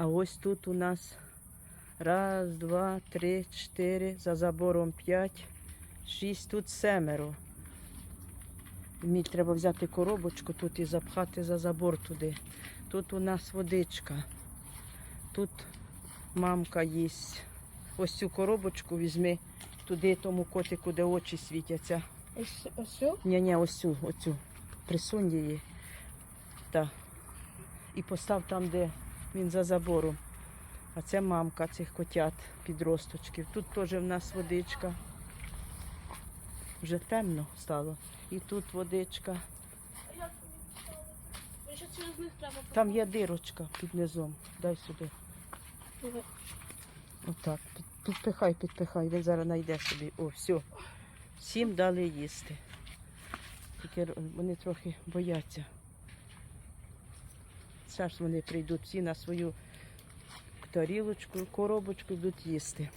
А ось тут у нас раз, два, три, чотири, за забором п'ять, шість, тут семеро. Мені треба взяти коробочку тут і запхати за забор туди. Тут у нас водичка. Тут мамка їсть. Ось цю коробочку візьми туди тому котику, де очі світяться. Ось ось. Ні, ні, ось цю, оцю. Присунь її. Так. І постав там, де він за забором. А це мамка цих котят, підросточків. Тут теж в нас водичка. Вже темно стало. І тут водичка. Там є дирочка під низом. Дай сюди. Отак. Підпихай, підпихай. Він зараз знайде собі. О, все. Всім дали їсти. Тільки вони трохи бояться. Зараз вони прийдуть всі на свою тарілочку, коробочку йдуть їсти.